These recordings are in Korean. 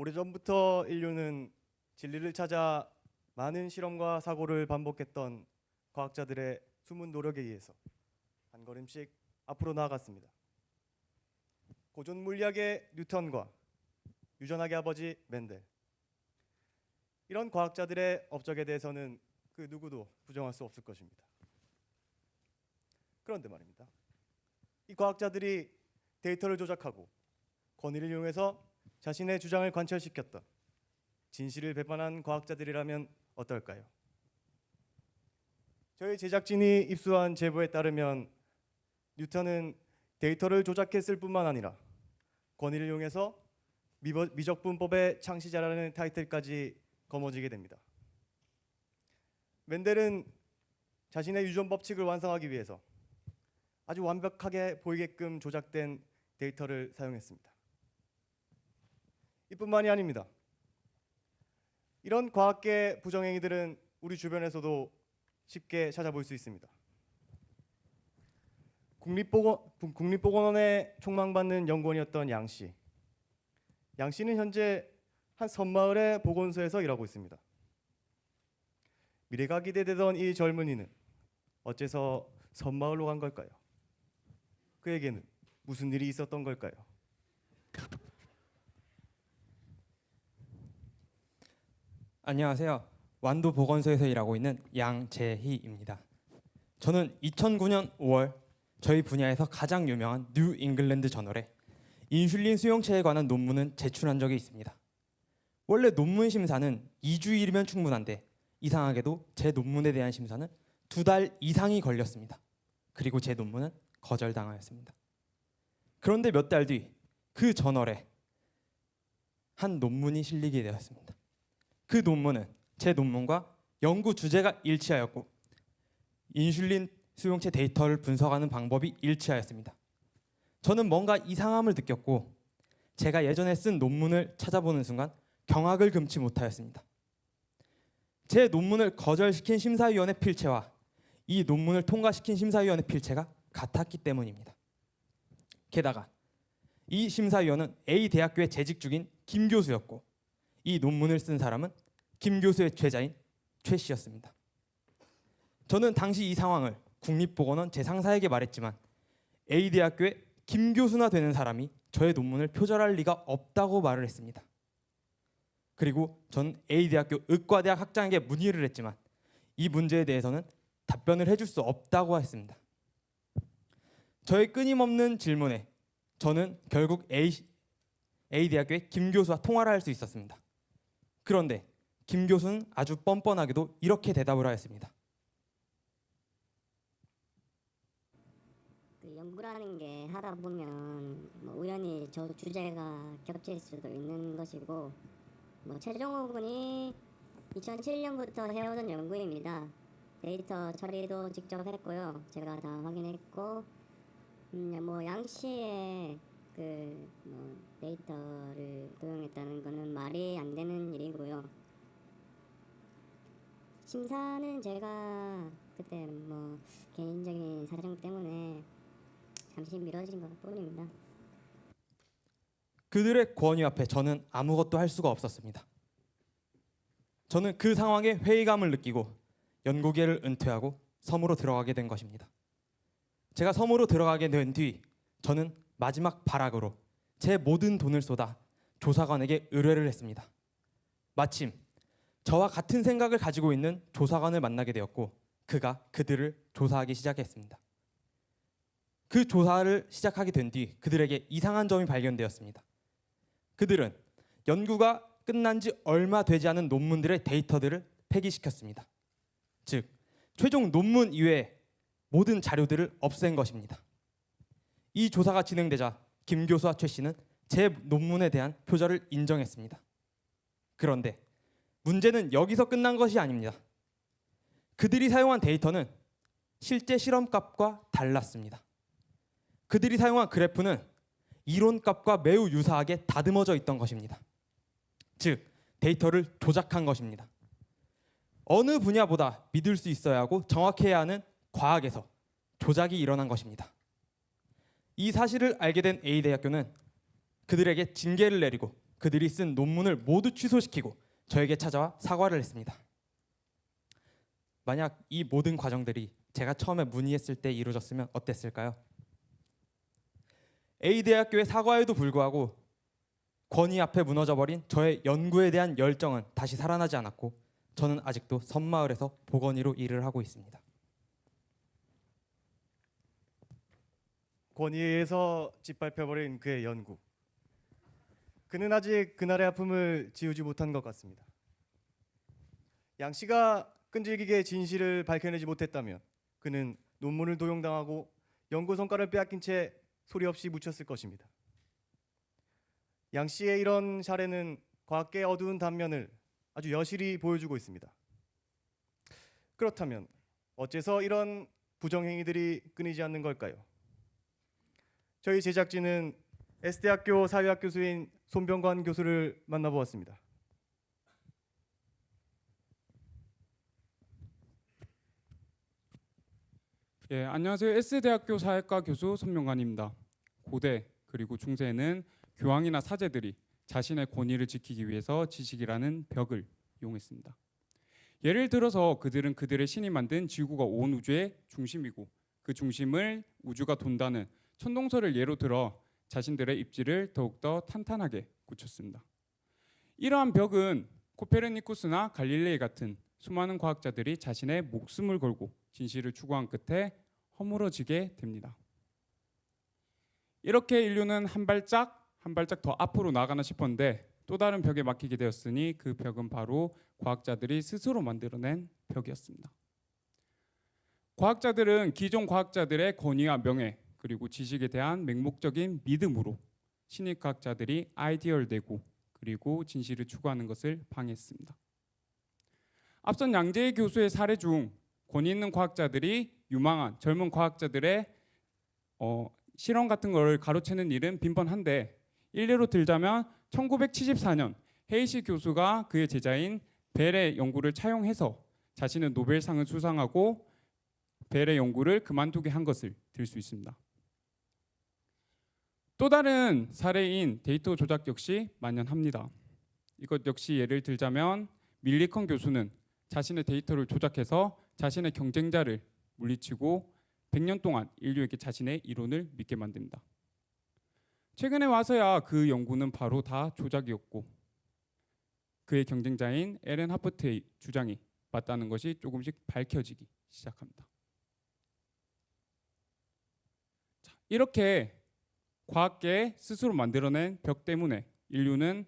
오래전부터 인류는 진리를 찾아 많은 실험과 사고를 반복했던 과학자들의 숨은 노력에 의해서 한 걸음씩 앞으로 나아갔습니다. 고전 물리학의 뉴턴과 유전학의 아버지 맨델 이런 과학자들의 업적에 대해서는 그 누구도 부정할 수 없을 것입니다. 그런데 말입니다. 이 과학자들이 데이터를 조작하고 권위를 이용해서 자신의 주장을 관철시켰던 진실을 배반한 과학자들이라면 어떨까요? 저희 제작진이 입수한 제보에 따르면 뉴턴은 데이터를 조작했을 뿐만 아니라 권위를 이용해서 미적분법의 창시자라는 타이틀까지 거머쥐게 됩니다. 맨델은 자신의 유전 법칙을 완성하기 위해서 아주 완벽하게 보이게끔 조작된 데이터를 사용했습니다. 이뿐만이 아닙니다. 이런 과학계 부정행위들은 우리 주변에서도 쉽게 찾아볼 수 있습니다. 국립보건, 국립보건원에 촉망받는 연구원이었던 양 씨. 양 씨는 현재 한 섬마을의 보건소에서 일하고 있습니다. 미래가 기대되던 이 젊은이는 어째서 섬마을로 간 걸까요? 그에게는 무슨 일이 있었던 걸까요? 안녕하세요. 완도 보건소에서 일하고 있는 양재희입니다. 저는 2009년 5월 저희 분야에서 가장 유명한 뉴 잉글랜드 저널에 인슐린 수용체에 관한 논문은 제출한 적이 있습니다. 원래 논문 심사는 2주일이면 충분한데 이상하게도 제 논문에 대한 심사는 두 달 이상이 걸렸습니다. 그리고 제 논문은 거절당하였습니다. 그런데 몇 달 뒤 그 저널에 한 논문이 실리게 되었습니다. 그 논문은 제 논문과 연구 주제가 일치하였고 인슐린 수용체 데이터를 분석하는 방법이 일치하였습니다. 저는 뭔가 이상함을 느꼈고 제가 예전에 쓴 논문을 찾아보는 순간 경악을 금치 못하였습니다. 제 논문을 거절시킨 심사위원의 필체와 이 논문을 통과시킨 심사위원의 필체가 같았기 때문입니다. 게다가 이 심사위원은 A 대학교에 재직 중인 김 교수였고 이 논문을 쓴 사람은 김 교수의 최자인 최 씨였습니다. 저는 당시 이 상황을 국립보건원 제 상사에게 말했지만 A 대학교의 김 교수나 되는 사람이 저의 논문을 표절할 리가 없다고 말을 했습니다. 그리고 전 A 대학교 의과대학 학장에게 문의를 했지만 이 문제에 대해서는 답변을 해줄 수 없다고 했습니다. 저의 끊임없는 질문에 저는 결국 A, A 대학교의 김 교수와 통화를 할 수 있었습니다. 그런데 김 교수는 아주 뻔뻔하게도 이렇게 대답을 하였습니다. 그 연구라는 게 하다 보면 뭐 우연히 저 주제가 겹칠 수도 있는 것이고 뭐 최종호 군이 2007년부터 해오던 연구입니다. 데이터 처리도 직접 했고요. 제가 다 확인했고 음, 뭐 양씨의 그 뭐 데이터를 도용했다는 거는 말이 안 되는 일이고요. 심사는 제가 그때 뭐 개인적인 사정 때문에 잠시 미뤄진 것 뿐입니다. 그들의 권위 앞에 저는 아무것도 할 수가 없었습니다. 저는 그 상황에 회의감을 느끼고 연구계를 은퇴하고 섬으로 들어가게 된 것입니다. 제가 섬으로 들어가게 된 뒤 저는 마지막 발악으로 제 모든 돈을 쏟아 조사관에게 의뢰를 했습니다. 마침 저와 같은 생각을 가지고 있는 조사관을 만나게 되었고 그가 그들을 조사하기 시작했습니다. 그 조사를 시작하게 된 뒤 그들에게 이상한 점이 발견되었습니다. 그들은 연구가 끝난 지 얼마 되지 않은 논문들의 데이터들을 폐기시켰습니다. 즉, 최종 논문 이외의 모든 자료들을 없앤 것입니다. 이 조사가 진행되자 김 교수와 최 씨는 제 논문에 대한 표절을 인정했습니다. 그런데 문제는 여기서 끝난 것이 아닙니다. 그들이 사용한 데이터는 실제 실험값과 달랐습니다. 그들이 사용한 그래프는 이론값과 매우 유사하게 다듬어져 있던 것입니다. 즉, 데이터를 조작한 것입니다. 어느 분야보다 믿을 수 있어야 하고 정확해야 하는 과학에서 조작이 일어난 것입니다. 이 사실을 알게 된 A 대학교는 그들에게 징계를 내리고 그들이 쓴 논문을 모두 취소시키고 저에게 찾아와 사과를 했습니다. 만약 이 모든 과정들이 제가 처음에 문의했을 때 이루어졌으면 어땠을까요? A 대학교의 사과에도 불구하고 권위 앞에 무너져버린 저의 연구에 대한 열정은 다시 살아나지 않았고 저는 아직도 섬마을에서 보건의로 일을 하고 있습니다. 권위에서 짓밟혀버린 그의 연구. 그는 아직 그날의 아픔을 지우지 못한 것 같습니다. 양 씨가 끈질기게 진실을 밝혀내지 못했다면 그는 논문을 도용당하고 연구 성과를 빼앗긴 채 소리 없이 묻혔을 것입니다. 양 씨의 이런 사례는 과학계의 어두운 단면을 아주 여실히 보여주고 있습니다. 그렇다면 어째서 이런 부정행위들이 끊이지 않는 걸까요? 저희 제작진은 S대학교 사회학 교수인 손병관 교수를 만나보았습니다. 예, 안녕하세요. S대학교 사회과 교수 손명관입니다. 고대 그리고 중세에는 교황이나 사제들이 자신의 권위를 지키기 위해서 지식이라는 벽을 이용했습니다. 예를 들어서 그들은 그들의 신이 만든 지구가 온 우주의 중심이고 그 중심을 우주가 돈다는 천동설을 예로 들어 자신들의 입지를 더욱더 탄탄하게 굳혔습니다. 이러한 벽은 코페르니쿠스나 갈릴레이 같은 수많은 과학자들이 자신의 목숨을 걸고 진실을 추구한 끝에 허물어지게 됩니다. 이렇게 인류는 한 발짝 한 발짝 더 앞으로 나가나 싶었는데 또 다른 벽에 막히게 되었으니 그 벽은 바로 과학자들이 스스로 만들어낸 벽이었습니다. 과학자들은 기존 과학자들의 권위와 명예 그리고 지식에 대한 맹목적인 믿음으로 신입 과학자들이 아이디어를내고 그리고 진실을 추구하는 것을 방해했습니다. 앞선 양재희 교수의 사례 중 권위 있는 과학자들이 유망한 젊은 과학자들의 어, 실험 같은 걸 가로채는 일은 빈번한데 일례로 들자면 1974년 헤이시 교수가 그의 제자인 벨의 연구를 차용해서 자신은 노벨상을 수상하고 벨의 연구를 그만두게 한 것을 들 수 있습니다. 또 다른 사례인 데이터 조작 역시 만연합니다. 이것 역시 예를 들자면 밀리컨 교수는 자신의 데이터를 조작해서 자신의 경쟁자를 물리치고 100년 동안 인류에게 자신의 이론을 믿게 만듭니다. 최근에 와서야 그 연구는 바로 다 조작이었고 그의 경쟁자인 에렌 하퍼트의 주장이 맞다는 것이 조금씩 밝혀지기 시작합니다. 자, 이렇게 과학계 스스로 만들어낸 벽 때문에 인류는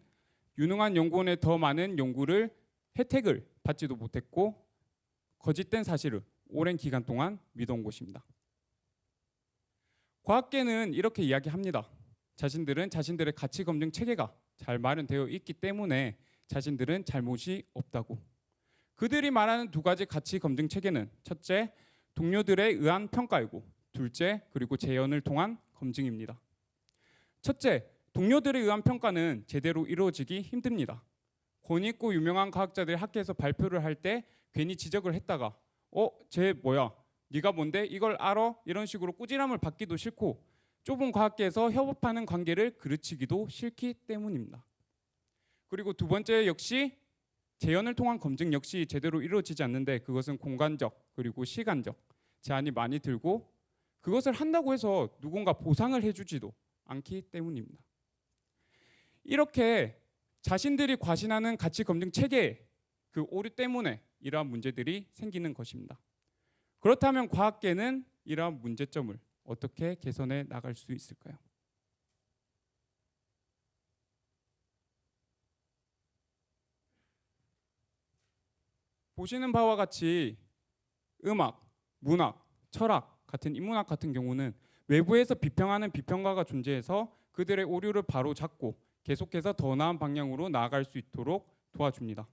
유능한 연구원의 더 많은 연구를 혜택을 받지도 못했고 거짓된 사실을 오랜 기간 동안 믿어온 것입니다. 과학계는 이렇게 이야기합니다. 자신들은 자신들의 가치 검증 체계가 잘 마련되어 있기 때문에 자신들은 잘못이 없다고. 그들이 말하는 두 가지 가치 검증 체계는 첫째, 동료들에 의한 평가이고 둘째, 그리고 재연을 통한 검증입니다. 첫째, 동료들에 의한 평가는 제대로 이루어지기 힘듭니다. 권위 있고 유명한 과학자들이 학계에서 발표를 할 때 괜히 지적을 했다가 어, 쟤 뭐야? 네가 뭔데? 이걸 알아? 이런 식으로 꾸지람을 받기도 싫고 좁은 과학계에서 협업하는 관계를 그르치기도 싫기 때문입니다. 그리고 두 번째 역시 재연을 통한 검증 역시 제대로 이루어지지 않는데 그것은 공간적 그리고 시간적 제한이 많이 들고 그것을 한다고 해서 누군가 보상을 해주지도 않기 때문입니다. 이렇게 자신들이 과신하는 가치 검증 체계 그 오류 때문에 이러한 문제들이 생기는 것입니다. 그렇다면 과학계는 이러한 문제점을 어떻게 개선해 나갈 수 있을까요? 보시는 바와 같이 음악, 문학, 철학 같은 인문학 같은 경우는 외부에서 비평하는 비평가가 존재해서 그들의 오류를 바로 잡고 계속해서 더 나은 방향으로 나아갈 수 있도록 도와줍니다.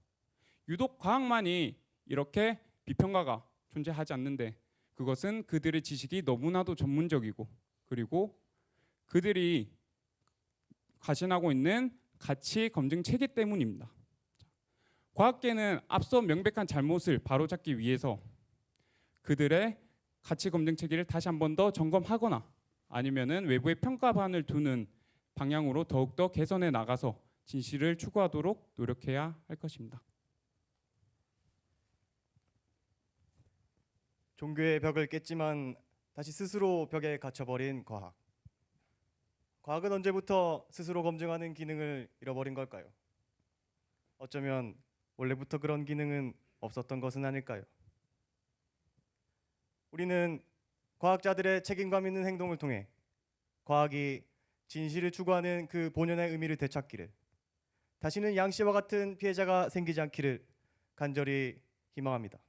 유독 과학만이 이렇게 비평가가 존재하지 않는데 그것은 그들의 지식이 너무나도 전문적이고 그리고 그들이 가신하고 있는 가치 검증 체계 때문입니다. 과학계는 앞서 명백한 잘못을 바로잡기 위해서 그들의 가치 검증 체계를 다시 한 번 더 점검하거나 아니면은 외부의 평가반을 두는 방향으로 더욱더 개선해 나가서 진실을 추구하도록 노력해야 할 것입니다. 종교의 벽을 깼지만 다시 스스로 벽에 갇혀버린 과학. 과학은 언제부터 스스로 검증하는 기능을 잃어버린 걸까요? 어쩌면 원래부터 그런 기능은 없었던 것은 아닐까요? 우리는 과학자들의 책임감 있는 행동을 통해 과학이 진실을 추구하는 그 본연의 의미를 되찾기를 다시는 양 씨와 같은 피해자가 생기지 않기를 간절히 희망합니다.